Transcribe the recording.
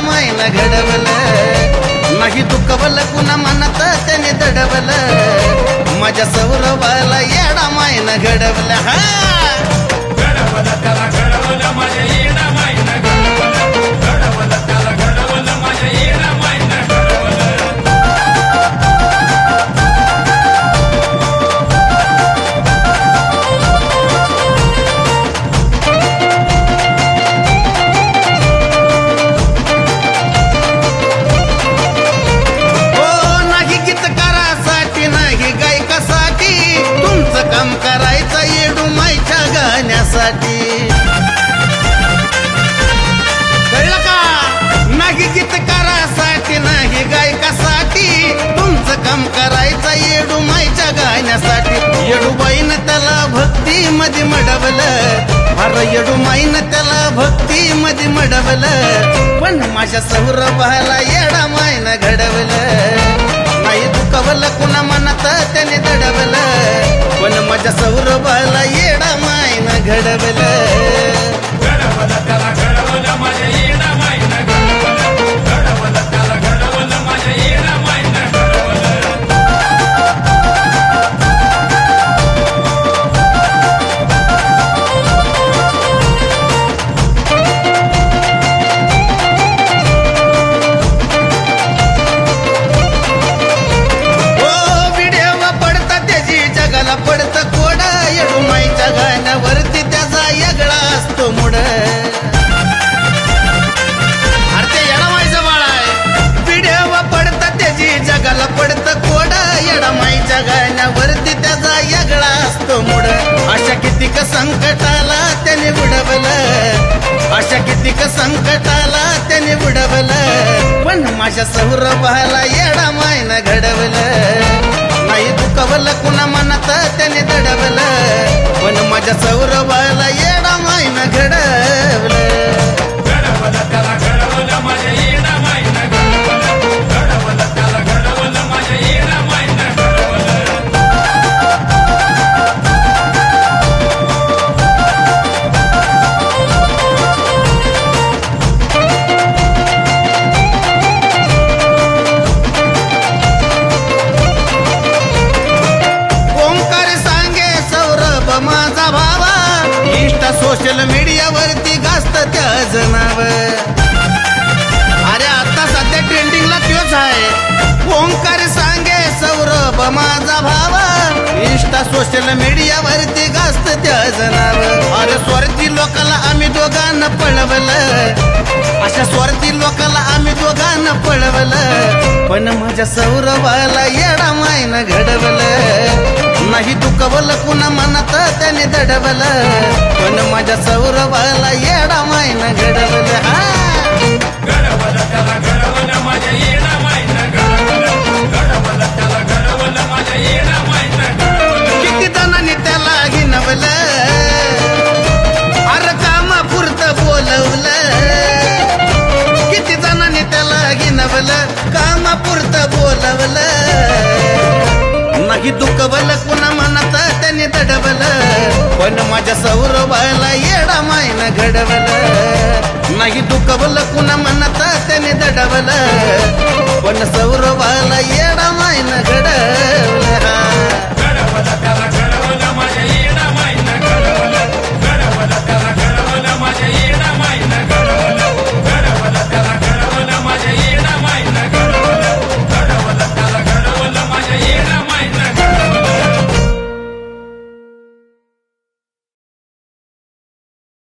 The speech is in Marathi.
सौरभाला घडवलं. नाही दुखवलं कुणा मनात त्याने दडवलं. माझ्या सौरवाला या मायला घडवलं. हा! घडवलं त्याला घडवलं माझ्या काम करायचं येडू मायच्या गाण्यासाठी. कळलं का? नाही गीतकारासाठी नाही गायकासाठी. तुमचं काम करायचं येडू मायच्या गाण्यासाठी. येडूबाईनं त्याला भक्ती मध्ये मडवलं. अरे येडूमाईनं त्याला भक्ती मध्ये मडवलं. पण माझ्या सौरभाला येडा मायन घडवलं. नाही दुखवलं कुणा मनात त्याने दडवलं पण माझ्या सौरभाला अशा संकटाला त्याने बुडवलं. पण माझ्या सौरभाला येडा मायन घडवलं. नाही दुखवलं कुणा मनात त्याने दडवलं. पण माझ्या सौरभाला येडा मायन घडवलं. सोशल मीडियावरती गाजत त्या नाव अरे आता सध्या ट्रेंडिंगला तोच आहे. ओंकार सांगे सौरभ माझा भावा. इंस्टा सोशल मीडियावरती गाजत त्या नाव अरे स्वार्थी लोकाला आम्ही दोघांना पळवलं. अशा स्वार्थी लोकाला आम्ही दोघांना पळवलं. पण माझ्या सौरभाला येडा मायनं घडवलं. नाही दुखवलं कुणा मनात त्याने दडवलं. माझ्या सौरभाला येडा मायनं घडवलं हा किती जणांनी त्याला घिनवलं अरे कामापुरतं बोलवलं किती जणांनी त्याला घिनवलं कामापुरतं बोलवलं नाही दुखवलं कुणा मनात त्याने दडवलं पण माझ्या सौरवाला येडा मायन घडवलं नाही दुखवलं कुणा मनात त्याने दडवलं पण सौरवाला येडा मायन घडवलं